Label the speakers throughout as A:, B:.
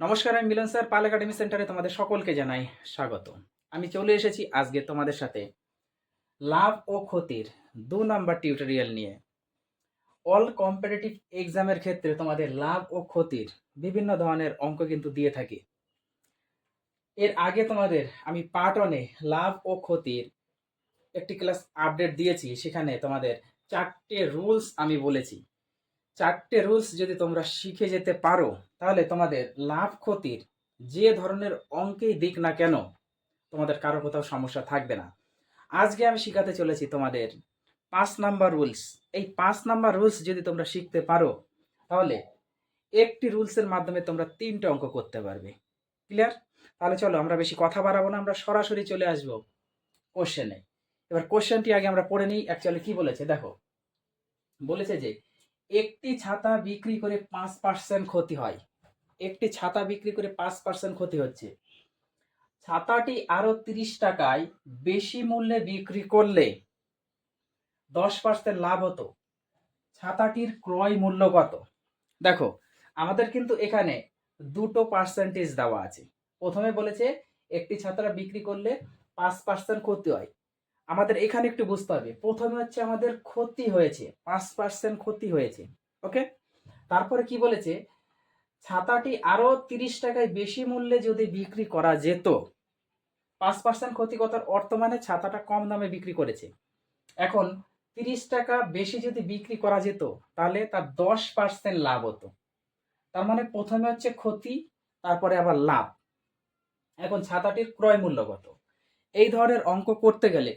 A: নমস্কার, আমি মিলন স্যার, পাল একাডেমি সেন্টারে তোমাদের সকলকে জানাই স্বাগত আমি চলে এসেছি আজকে তোমাদের সাথে লাভ ও ক্ষতির দু নম্বর টিউটোরিয়াল নিয়ে। অল কম্পিটিটিভ এক্সামের ক্ষেত্রে তোমাদের লাভ ও ক্ষতির বিভিন্ন ধরনের অঙ্ক কিন্তু দিয়ে থাকি। এর আগে তোমাদের আমি পার্ট ওয়ানে লাভ ও ক্ষতির একটি ক্লাস আপডেট দিয়েছি, সেখানে তোমাদের চারটে রুলস আমি বলেছি। চারটে রুলস যদি তোমরা শিখে যেতে পারো, তাহলে তোমাদের লাভ ক্ষতির যে ধরনের অঙ্কেই দিক না কেন, তোমাদের কারও কোথাও সমস্যা থাকবে না। আজকে আমি শিখাতে চলেছি তোমাদের পাঁচ নাম্বার রুলস এই পাঁচ নাম্বার রুলস যদি তোমরা শিখতে পারো, তাহলে একটি রুলসের মাধ্যমে তোমরা তিনটে অঙ্ক করতে পারবে। ক্লিয়ার তাহলে চলো, আমরা বেশি কথা বাড়াবো না, আমরা সরাসরি চলে আসব কোশ্চেনে এবার কোশ্চেনটি আগে আমরা পড়ে নিই। অ্যাকচুয়ালি কি বলেছে? দেখো, বলেছে যে একটি ছাতা বিক্রি করে পাঁচ পার্সেন্ট ক্ষতি হয়। একটি ছাতা বিক্রি করে পাঁচ পার্সেন্ট ক্ষতি হচ্ছে। ছাতাটি আরও তিরিশ টাকায় বেশি মূল্যে বিক্রি করলে দশ পার্সেন্ট লাভ হতো। ছাতাটির ক্রয় মূল্য কত? দেখো, আমাদের কিন্তু এখানে দুটো পার্সেন্টেজ দেওয়া আছে। প্রথমে বলেছে, একটি ছাতাটা বিক্রি করলে পাঁচ পার্সেন্ট ক্ষতি হয়। আমাদের এখানে একটু বুঝতে হবে। প্রথমে হচ্ছে আমাদের ক্ষতি হয়েছে, পাঁচ পার্সেন্ট ক্ষতি হয়েছে ওকে তারপরে কি বলেছে? ছাতাটি আরও তিরিশ টাকায় বেশি মূল্যে যদি বিক্রি করা যেত, পাঁচ পার্সেন্ট ক্ষতিকতার অর্থ ছাতাটা কম দামে বিক্রি করেছে। এখন তিরিশ টাকা বেশি যদি বিক্রি করা যেত, তাহলে তার দশ পার্সেন্ট লাভ হতো। তার মানে প্রথমে হচ্ছে ক্ষতি, তারপরে আবার লাভ। এখন ছাতাটির ক্রয় মূল্য কত? এই ধরনের অঙ্ক করতে গেলে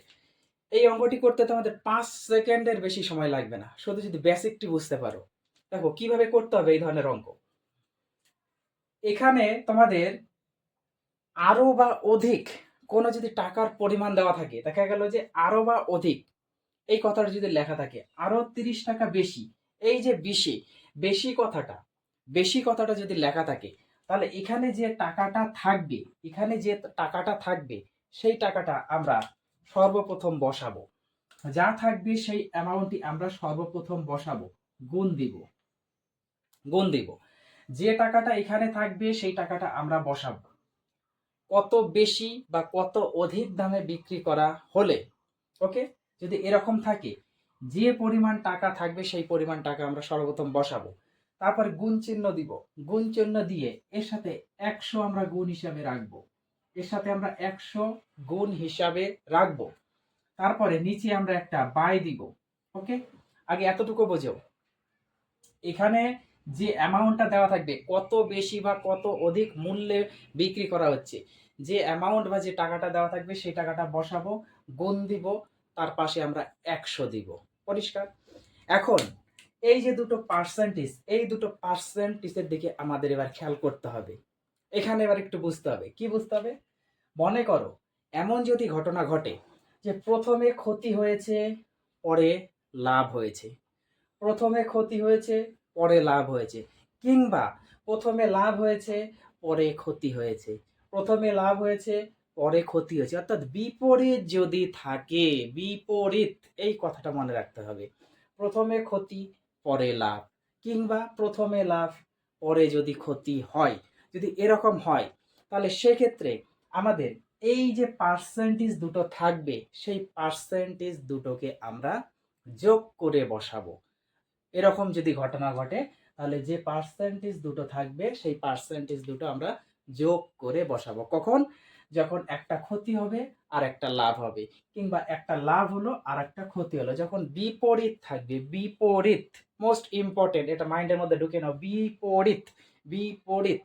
A: এই অঙ্কটি করতে তোমাদের পাঁচ সেকেন্ডের বেশি সময় লাগবে না। শুধু যদি বেসিকটি বুঝতে পারো। দেখো, কীভাবে করতে হবে এই ধরনের অঙ্ক? এখানে তোমাদের আরও বা অধিক কোনো যদি টাকার পরিমাণ দেওয়া থাকে, দেখা গেল যে আরও বা অধিক, এই কথাটা যদি লেখা থাকে, আরও তিরিশ টাকা বেশি, এই যে বেশি বেশি কথাটা বেশি কথাটা যদি লেখা থাকে, তাহলে এখানে যে টাকাটা থাকবে, এখানে যে টাকাটা থাকবে, সেই টাকাটা আমরা সর্বপ্রথম বসাবো। যা থাকবে সেই অ্যামাউন্টটি আমরা সর্বপ্রথম বসাবো। গুণ দিব। গুণ দিব। যে টাকাটা এখানে থাকবে সেই টাকাটা আমরা বসাবো। কত বেশি বা কত অধিক দামে বিক্রি করা হলে ওকে যদি এরকম থাকে, যে পরিমাণ টাকা থাকবে সেই পরিমাণ টাকা আমরা সর্বপ্রথম বসাবো। তারপর গুণ চিহ্ন দিব। গুণ চিহ্ন দিয়ে এর সাথে একশো আমরা গুণ হিসাবে রাখব। এর সাথে আমরা একশো গুণ হিসাবে রাখব। তারপরে নিচে আমরা একটা বাই দিব, ওকে? আগে এতটুকু বোঝো। এখানে যে অ্যামাউন্টটা দেওয়া থাকবে, কত বেশি বা কত অধিক মূল্যে বিক্রি করা হচ্ছে, যে অ্যামাউন্ট বা যে টাকাটা দেওয়া থাকবে সেই টাকাটা বসাবো, গুণ দিব, তার পাশে আমরা একশো দিব। পরিষ্কার? এখন, এই যে দুটো পার্সেন্টেজ এই দুটো পার্সেন্টেজের দিকে আমাদের এবার খেয়াল করতে হবে। এখানে এবার একটু বুঝতে হবে। কি বুঝতে হবে? মনে করো, এমন যদি ঘটনা ঘটে যে প্রথমে ক্ষতি হয়েছে, পরে লাভ হয়েছে। প্রথমে ক্ষতি হয়েছে, পরে লাভ হয়েছে। কিংবা প্রথমে লাভ হয়েছে, পরে ক্ষতি হয়েছে। প্রথমে লাভ হয়েছে, পরে ক্ষতি হয়েছে। অর্থাৎ বিপরীত যদি থাকে, বিপরীত, এই কথাটা মনে রাখতে হবে। প্রথমে ক্ষতি, পরে লাভ। কিংবা প্রথমে লাভ, পরে যদি ক্ষতি হয় যদি এরকম হয়, তাহলে সেক্ষেত্রে আমাদের এই যে পার্সেন্টেজ দুটো থাকবে, সেই পার্সেন্টেজ দুটোকে আমরা যোগ করে বসাবো। এরকম যদি ঘটনা ঘটে, তাহলে যে পার্সেন্টেজ দুটো থাকবে, সেই পার্সেন্টেজ দুটো আমরা যোগ করে বসাবো। কখন? যখন একটা ক্ষতি হবে আর একটা লাভ হবে। কিংবা একটা লাভ হলো আর একটা ক্ষতি হলো। যখন বিপরীত থাকবে, বিপরীত মোস্ট ইম্পর্টেন্ট এটা মাইন্ডের মধ্যে ঢুকে নাও, বিপরীত বিপরীত।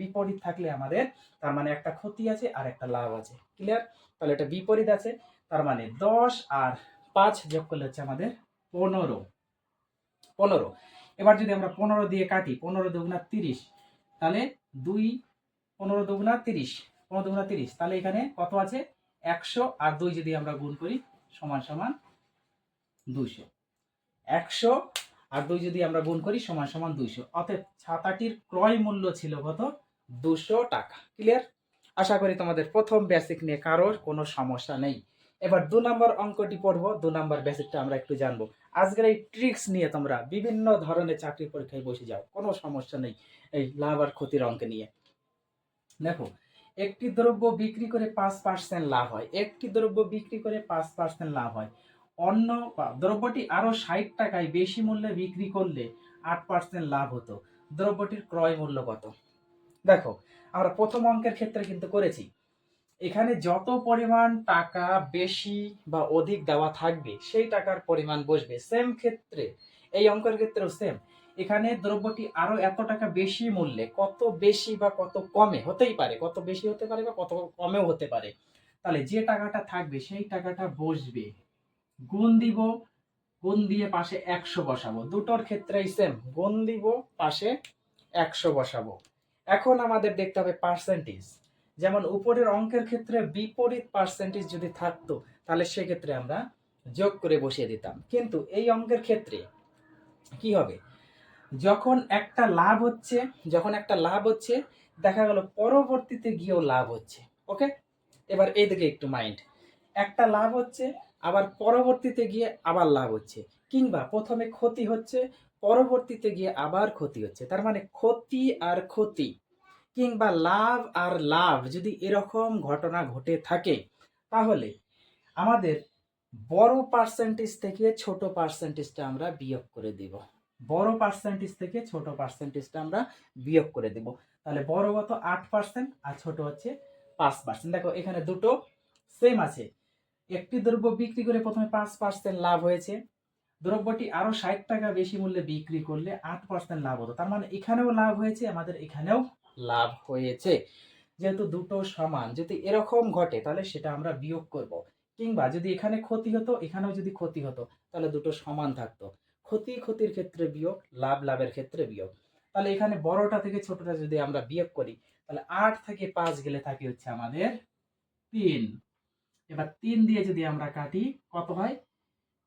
A: বিপরীত থাকলে আমাদের তার মানে একটা ক্ষতি আছে আর একটা লাভ আছে। ক্লিয়ার তাহলে এটা বিপরীত আছে, তার মানে দশ আর পাঁচ যোগ করলে হচ্ছে আমাদের পনেরো। পনেরো। এবার যদি আমরা পনেরো দিয়ে কাটি, পনেরো দুগুণা তিরিশ, তাহলে দুই, পনেরো দুগুণা তিরিশ, পনেরো দুগুণা তিরিশ, তাহলে এখানে কত আছে? একশো আর দুই যদি আমরা গুণ করি, সমান সমান দুইশো। একশো আর দুই যদি আমরা গুণ করি, সমান সমান দুইশো। অতএব ছাতাটির ক্রয় মূল্য ছিল কত? দুশো টাকা। ক্লিয়ার আশা করি তোমাদের প্রথম বেসিক নিয়ে কারোর কোনো সমস্যা নেই। এবার দু নম্বর অঙ্কটি পড়ব, দু নম্বর বেসিকটা আমরা একটু জানব। আজকের এই ট্রিক্স নিয়ে তোমরা বিভিন্ন ধরনের চাকরি পরীক্ষায় বসে যাও, কোনো সমস্যা নেই এই লাভ আর ক্ষতির অঙ্ক নিয়ে। দেখো, একটি দ্রব্য বিক্রি করে পাঁচ পার্সেন্ট লাভ হয়, একটি দ্রব্য বিক্রি করে পাঁচ পার্সেন্ট লাভ হয়। অন্য দ্রব্যটি আরও ষাট টাকায় বেশি মূল্যে বিক্রি করলে আট পার্সেন্ট লাভ হতো। দ্রব্যটির ক্রয় মূল্য কত? দেখো, আমরা প্রথম অঙ্কের ক্ষেত্রে কিন্তু করেছি। এখানে যত পরিমাণ টাকা বেশি বা অধিক দেওয়া থাকবে, সেই টাকার পরিমাণ বসবে। সেম ক্ষেত্রে, এই অঙ্কের ক্ষেত্রেও সেম এখানে দ্রব্যটি আরও এত টাকা বেশি মূল্যে, কত বেশি বা কত কমে, হতেই পারে। কত বেশি হতে পারে বা কত কমেও হতে পারে। তাহলে যে টাকাটা থাকবে, সেই টাকাটা বসবে। গুণ দিব, গুণ দিয়ে পাশে একশো বসাবো। দুটোর ক্ষেত্রেই সেম গুণ দিব, পাশে একশো বসাবো। এখন আমাদের দেখতে হবে পার্সেন্টেজ যেমন উপরের অঙ্কের ক্ষেত্রে বিপরীত পার্সেন্টেজ যদি থাকতো, তাহলে সেক্ষেত্রে আমরা যোগ করে বসিয়ে দিতাম। কিন্তু এই অঙ্কের ক্ষেত্রে কি হবে? যখন একটা লাভ হচ্ছে, যখন একটা লাভ হচ্ছে, দেখা গেল পরবর্তীতে গিয়েও লাভ হচ্ছে, ওকে? এবার এইদিকে একটু মাইন্ড একটা লাভ হচ্ছে, আবার পরবর্তীতে গিয়ে আবার লাভ হচ্ছে। কিংবা প্রথমে ক্ষতি হচ্ছে, পরবর্তীতে গিয়ে আবার ক্ষতি হচ্ছে। তার মানে ক্ষতি আর ক্ষতি কিংবা লাভ আর লাভ যদি এরকম ঘটনা ঘটে থাকে, তাহলে আমাদের বড় পার্সেন্টেজ থেকে ছোট পার্সেন্টেজটা আমরা বিয়োগ করে দিব। বড় পার্সেন্টেজ থেকে ছোট পার্সেন্টেজটা আমরা বিয়োগ করে দেব। তাহলে বড় কত আট পার্সেন্ট আর ছোট হচ্ছে পাঁচ পার্সেন্ট দেখো, এখানে দুটো সেম আছে। একটি দ্রব্য বিক্রি করে প্রথমে পাঁচ পার্সেন্ট লাভ হয়েছে দ্রব্যটি আরও ষাট টাকা বেশি মূল্যে বিক্রি করলে আট পার্সেন্ট লাভ হতো। তার মানে এখানেও লাভ হয়েছে, আমাদের এখানেও লাভ হয়েছে। যেহেতু দুটো সমান, যদি এরকম ঘটে, তাহলে সেটা আমরা বিয়োগ করব। কিংবা যদি এখানে ক্ষতি হতো, এখানেও যদি ক্ষতি হতো, তাহলে দুটো সমান থাকতো। ক্ষতি, ক্ষতির ক্ষেত্রে বিয়োগ, লাভ, লাভের ক্ষেত্রে বিয়োগ। তাহলে এখানে বড়টা থেকে ছোটটা যদি আমরা বিয়োগ করি, তাহলে আট থেকে পাঁচ গেলে থাকে হচ্ছে আমাদের তিন। এবার তিন দিয়ে যদি আমরা কাটি, কত হয়?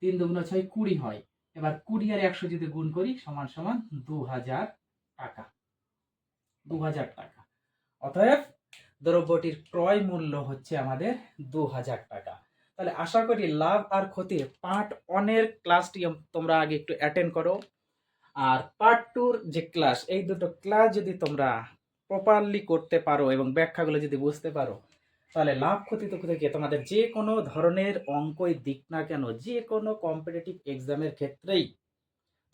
A: তিন দুগুণ ছয় কুড়ি হয়। এবার কুড়ি আর একশো যদি গুণ করি, সমান সমান দু হাজার টাকা। দু হাজার টাকা। অতএব দ্রব্যটির ক্রয় মূল্য হচ্ছে আমাদের দু হাজার টাকা। তাহলে আশা করি লাভ আর ক্ষতির পার্ট ওয়ানের ক্লাসটি তোমরা আগে একটু অ্যাটেন্ড করো। আর পার্ট টুর যে ক্লাস এই দুটো ক্লাস যদি তোমরা প্রপারলি করতে পারো এবং ব্যাখ্যাগুলো যদি বুঝতে পারো তাহলে লাভ ক্ষতি তো থেকে তোমাদের যে কোনো ধরনের অঙ্কই দিক না কেন, যে কোনো কম্পিটিটিভ এক্সামের ক্ষেত্রেই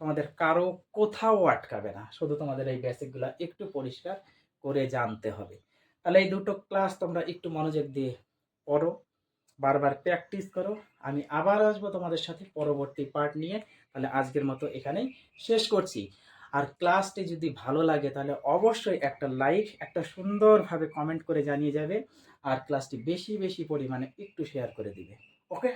A: তোমাদের কারও কোথাও আটকাবে না। শুধু তোমাদের এই বেসিকগুলো একটু পরিষ্কার করে জানতে হবে। তাহলে এই দুটো ক্লাস তোমরা একটু মনোযোগ দিয়ে পড়ো, বারবার প্র্যাকটিস করো। আমি আবার আসব তোমাদের সাথে পরবর্তী পার্ট নিয়ে। তাহলে আজকের মতো এখানেই শেষ করছি। আর ক্লাসটি যদি ভালো লাগে তাহলে অবশ্যই একটা লাইক একটা সুন্দরভাবে কমেন্ট করে জানিয়ে যাবে। আর ক্লাসটি বেশি বেশি পরিমাণে একটু শেয়ার করে দিবে। ওকে